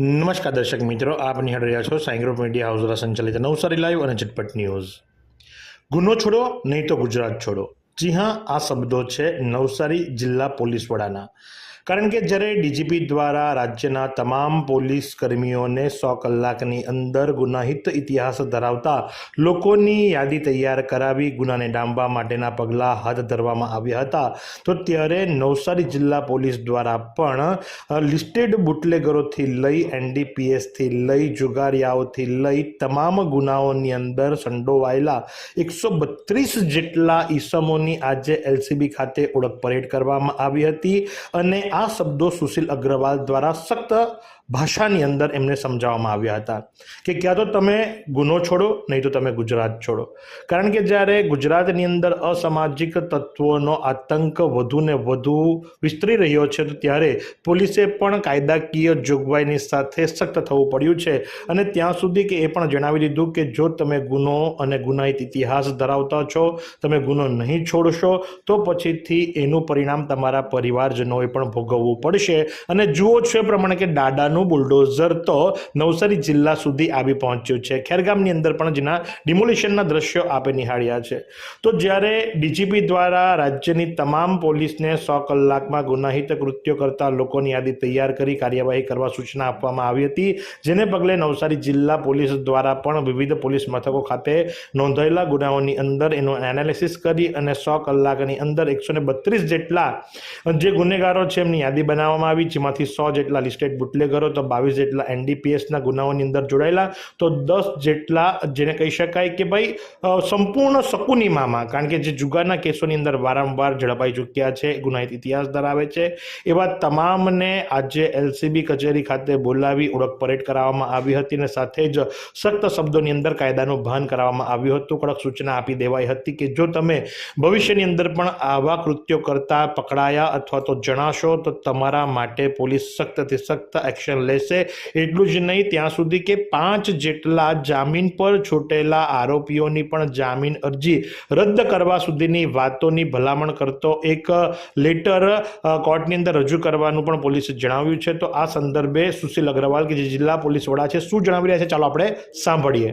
નમસ્કાર દર્શક મિત્રો, આપ નિહાળ રહ્યા છો સાઈ ગ્રુપ મીડિયા હાઉસ દ્વારા સંચાલિત નવસારી લાઈવ અને ઝટપટ ન્યૂઝ. ગુનો છોડો, નહીં તો ગુજરાત છોડો. જી હા, આ શબ્દો છે નવસારી જિલ્લા પોલીસ વડાના. કારણ કે જ્યારે ડીજીપી દ્વારા રાજ્યના તમામ પોલીસ કર્મીઓને સો કલાકની અંદર ગુનાહિત ઇતિહાસ ધરાવતા લોકોની યાદી તૈયાર કરાવી ગુનાને ડામવા માટેના પગલાં હાથ ધરવામાં આવ્યા હતા, તો ત્યારે નવસારી જિલ્લા પોલીસ દ્વારા પણ લિસ્ટેડ બુટલેગરોથી લઈ એનડીપીએસથી લઈ જુગારિયાઓથી લઈ તમામ ગુનાઓની અંદર સંડોવાયેલા એકસો બત્રીસ જેટલા ઈસમોની આજે એલસીબી ખાતે ઓળખ પરેડ કરવામાં આવી હતી અને આ શબ્દો સુશીલ અગ્રવાલ દ્વારા સખ્ત ભાષાની અંદર એમને સમજાવવામાં આવ્યા હતા કે ક્યાં તો તમે ગુનો છોડો, નહીં તો તમે ગુજરાત છોડો. કારણ કે જ્યારે ગુજરાતની અંદર અસામાજિક તત્વોનો આતંક વધુ ને વધુ વિસ્તરી રહ્યો છે, તો ત્યારે પોલીસે પણ કાયદાકીય જોગવાઈની સાથે સખ્ત થવું પડ્યું છે. અને ત્યાં સુધી કે એ પણ જણાવી દીધું કે જો તમે ગુનો અને ગુનાહિત ઇતિહાસ ધરાવતા છો, તમે ગુનો નહીં છોડશો, તો પછીથી એનું પરિણામ તમારા પરિવારજનોએ પણ ભોગવવું પડશે. અને જુઓ છો પ્રમાણે કે દાદાનું બુલડોઝર તો નવસારી જિલ્લા સુધી આવી પહોંચ્યું છે. ખેરગામની અંદર પણ જેના ડિમોલિશનના દ્રશ્યો આપે નિહાળ્યા છે. તો જ્યારે ડીજીપી દ્વારા રાજ્યની તમામ પોલીસને સો કલાકમાં ગુનાહિત કૃત્યો કરતા લોકોની યાદી તૈયાર કરી કાર્યવાહી કરવા સૂચના આપવામાં આવી હતી, જેને પગલે નવસારી જિલ્લા પોલીસ દ્વારા પણ વિવિધ પોલીસ મથકો ખાતે નોંધાયેલા ગુનાઓની અંદર એનું એનાલિસિસ કરી અને સો કલાકની અંદર એકસો ને બત્રીસ જેટલા જે ગુનેગારો છે એમની યાદી બનાવવામાં આવી, જેમાંથી સો જેટલા લિસ્ટેડ બુટલેગરો તો બાવીસ જેટલા એનડીપીએસના ગુનાઓની અંદર જોડાયેલા, તો દસ જેટલા જેને કહી શકાય કે ભાઈ સંપૂર્ણ શકુનીમામાં, કારણ કે જે જુગારના કેસોની અંદર વારંવાર ઝડપાઈ ચૂક્યા છે, ગુનાહિત ઇતિહાસ ધરાવે છે, એવા તમામને આજે એલસીબી કચેરી ખાતે બોલાવી ઓળખ પરેડ કરાવવામાં આવી હતી અને સાથે જ સખ્ત શબ્દોની અંદર કાયદાનું ભાન કરાવવામાં આવ્યું હતું. કડક સૂચના આપી દેવાઈ હતી કે જો તમે ભવિષ્યની અંદર પણ આવા કૃત્યો કરતા, પકડાયા અથવા તો જણાશો, તો તમારા માટે પોલીસ સખ્તથી સખ્ત એક્શન લેશે. એટલું જ નહીં, ત્યાં સુધી કે પાંચ જેટલા જામીન પર છૂટેલા આરોપીઓની પણ જામીન અરજી રદ કરવા સુધીની વાતોની ભલામણ કરતો એક લેટર કોર્ટની અંદર રજૂ કરવાનું પણ પોલીસે જણાવ્યું છે. તો આ સંદર્ભે સુશીલ અગ્રવાલ કે જે જિલ્લા પોલીસ વડા છે, શું જણાવી રહ્યા છે? ચાલો આપણે સાંભળીએ.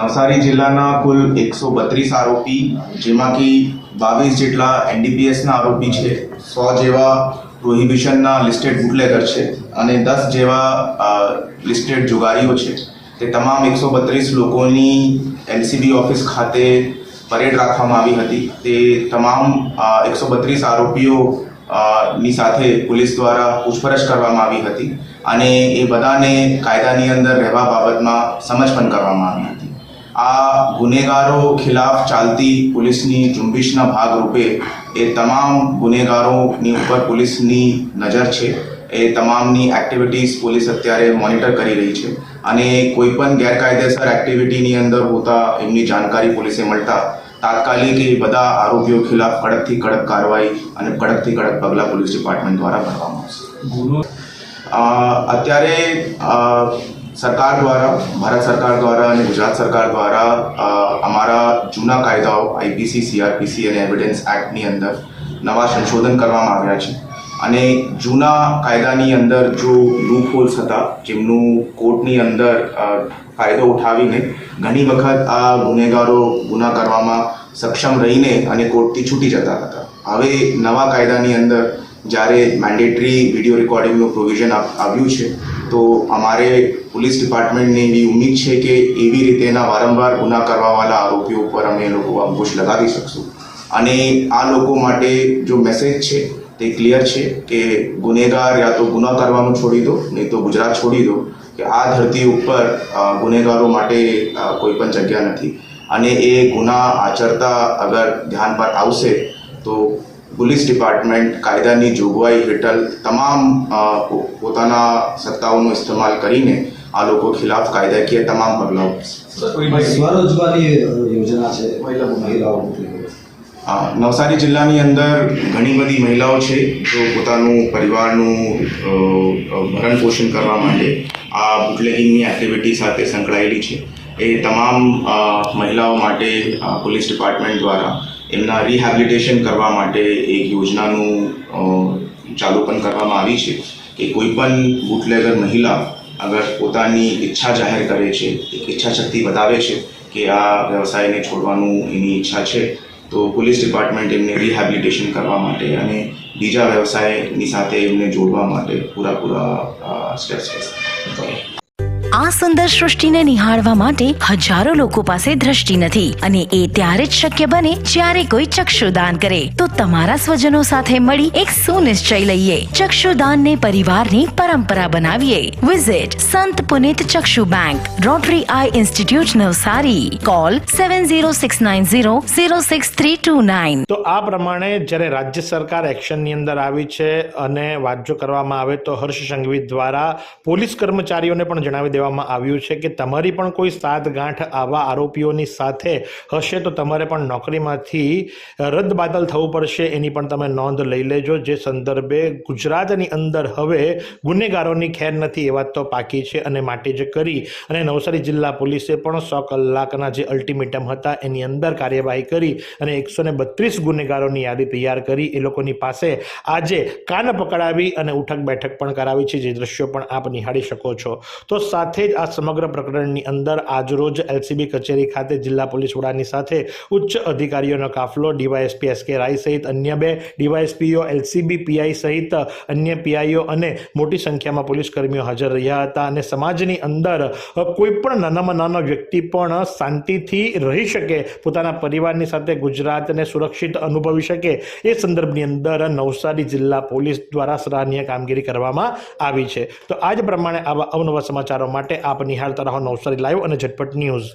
નવસારી જિલ્લાના કુલ એકસો બત્રીસ આરોપી, જેમાંથી બાવીસ જેટલા એનડીપીએસના આરોપી છે. સો જેવા પ્રોહિબિશનના લિસ્ટેડ બુટલેગર છે. અને દસ જેવા લિસ્ટેડ જુગારીઓ છે. તે તમામ એકસો બત્રીસ લોકોની એલસીબી ઓફિસ ખાતે પરેડ રાખવામાં આવી હતી. તે તમામ એકસો બત્રીસ આરોપીઓ ની સાથે પોલીસ દ્વારા પૂછપરછ કરવામાં આવી હતી અને એ બધાને કાયદાની અંદર રહેવા બાબતમાં સમજ પણ કરવામાં આવી હતી. આ ગુનેગારો ખિલાફ ચાલતી પોલીસની ઝુંબેશના ભાગરૂપે એ તમામ ગુનેગારોની ઉપર પોલીસની નજર છે. એ તમામની એક્ટિવિટીઝ પોલીસ અત્યારે મોનિટર કરી રહી છે. અને કોઈ પણ ગેરકાયદેસર એક્ટિવિટીની અંદર હોતા એમની જાણકારી પોલીસે મળતા તાત્કાલિક એ બધા આરોપીઓ ખિલાફ કડકથી કડક કાર્યવાહી અને કડકથી કડક પગલાં પોલીસ ડિપાર્ટમેન્ટ દ્વારા ભરવામાં આવશે. અત્યારે સરકાર દ્વારા, ભારત સરકાર દ્વારા અને ગુજરાત સરકાર દ્વારા અમારા જૂના કાયદાઓ આઈપીસી સીઆરપીસી અને એવિડન્સ એક્ટની અંદર નવા સંશોધન કરવામાં આવ્યા છે. અને જૂના કાયદાની અંદર જો લૂપ હોલ્સ હતા, જેમનું કોર્ટની અંદર ફાયદો ઉઠાવીને ઘણી વખત આ ગુનેગારો ગુના કરવામાં સક્ષમ રહીને અને કોર્ટથી છૂટી જતા હતા. હવે નવા કાયદાની અંદર જ્યારે મેન્ડેટરી વીડિયો રેકોર્ડિંગનું પ્રોવિઝન આવ્યું છે, તો અમારે પોલીસ ડિપાર્ટમેન્ટને એવી ઉમ્મીદ છે કે એવી રીતેના વારંવાર ગુના કરવાવાળા આરોપીઓ ઉપર અમે લોકો અંકુશ લગાવી શકશું. અને આ લોકો માટે જો મેસેજ છે તે ક્લિયર છે કે ગુનેગાર યા તો ગુના કરવાનું છોડી દો, નહીં તો ગુજરાત છોડી દો કે આ ધરતી ઉપર ગુનેગારો માટે કોઈ પણ જગ્યા નથી. અને એ ગુના આચરતા અગર ધ્યાન પર આવશે, તો પોલીસ ડિપાર્ટમેન્ટ કાયદાની જોગવાઈ હેઠળ તમામ પોતાના સત્તાઓનો ઇસ્તેમાલ કરીને આ લોકો ખિલાફ કાયદાકીય તમામ પગલાઓ સ્વરોજગારી યોજના છે, મહિલાઓ નવસારી જિલ્લાની અંદર ઘણી બધી મહિલાઓ છે જો પોતાનું પરિવારનું ભરણ પોષણ કરવા માટે આ બુટલેગિંગની એક્ટિવિટી સાથે સંકળાયેલી છે. એ તમામ મહિલાઓ માટે પોલીસ ડિપાર્ટમેન્ટ દ્વારા એમના રિહેબિલિટેશન કરવા માટે એક યોજનાનું ચાલુ પણ કરવામાં આવી છે કે કોઈ પણ બુટલેગર મહિલા અગર પોતાની ઈચ્છા જાહેર કરે છે ઈચ્છા શક્તિ બતાવે છે કે આ વ્યવસાયને છોડવાનું એની ઈચ્છા છે તો પોલીસ ડિપાર્ટમેન્ટ એમને રિહેબિલિટેશન કરવા માટે અને બીજા વ્યવસાયની સાથે એમને જોડવા માટે પૂરા પૂરા સ્ટેપ્સ આ સુંદર સૃષ્ટિને નિહાળવા માટે હજારો લોકો પાસે દ્રષ્ટિ નથી અને એ ત્યારે જ શક્ય બને જ્યારે કોઈ ચક્ષુદાન કરે. તો તમારા સ્વજનો સાથે મળી એક સુનિશ્ચય લઈએ. ચક્ષુદાનને પરિવારની પરંપરા બનાવીએ. Visit Sant Punit Chakshu bank Rotary eye institute Navsari. Call seven zero six nine zero zero six three two nine તો આ પ્રમાણે જ્યારે રાજ્ય સરકાર એક્શનની અંદર આવી છે અને વાત જો કરવામાં આવે તો હર્ષ સંઘવી દ્વારા પોલીસ કર્મચારીઓને પણ જણાવી દેવામાં આવ્યું છે કે તમારી પણ કોઈ સાતગાંઠ આવા આરોપીઓની સાથે હશે તો તમારે પણ નોકરીમાંથી રદ બાદલ થવું પડશે, એની પણ તમે નોંધ લઈ લેજો. જે સંદર્ભે ગુજરાતની અંદર હવે ગુનેગારોની ખેર નથી, એ વાત તો પાકી છે અને માટે જ કરી. અને નવસારી જિલ્લા પોલીસે પણ સો કલાકના જે અલ્ટિમેટમ હતા, એની અંદર કાર્યવાહી કરી અને એકસો બત્રીસ ગુનેગારોની યાદી તૈયાર કરી. એ લોકોની પાસે આજે કાન પકડાવી અને ઉઠક બેઠક પણ કરાવી છે, જે દ્રશ્યો પણ આપ નિહાળી શકો છો. તો સાથે જ આ સમગ્ર પ્રકરણની અંદર આજરોજ એલસીબી કચેરી ખાતે જિલ્લા પોલીસ વડાની સાથે ઉચ્ચ અધિકારીઓનો કાફલો, ડીવાયએસપી એસ કે રાય સહિત અન્ય બે ડીવાયએસપીઓ, એલસીબી પીઆઈ સહિત અન્ય પીઆઈઓ અને મોટી સંખ્યામાં પોલીસ કર્મીઓ હાજર રહ્યા હતા અને સમાજની અંદર કોઈ પણ નાનામાં નાનો વ્યક્તિ પણ શાંતિથી રહી શકે, પોતાના પરિવારની સાથે ગુજરાતને સુરક્ષિત અનુભવી શકે, એ સંદર્ભની અંદર નવસારી જિલ્લા પોલીસ દ્વારા સરાહનીય કામગીરી કરવામાં આવી છે. તો આજ પ્રમાણે આવા અવનવા સમાચારો માટે આપ નિહાળતા રહો નવસારી લાઈવ અને ઝટપટ ન્યૂઝ.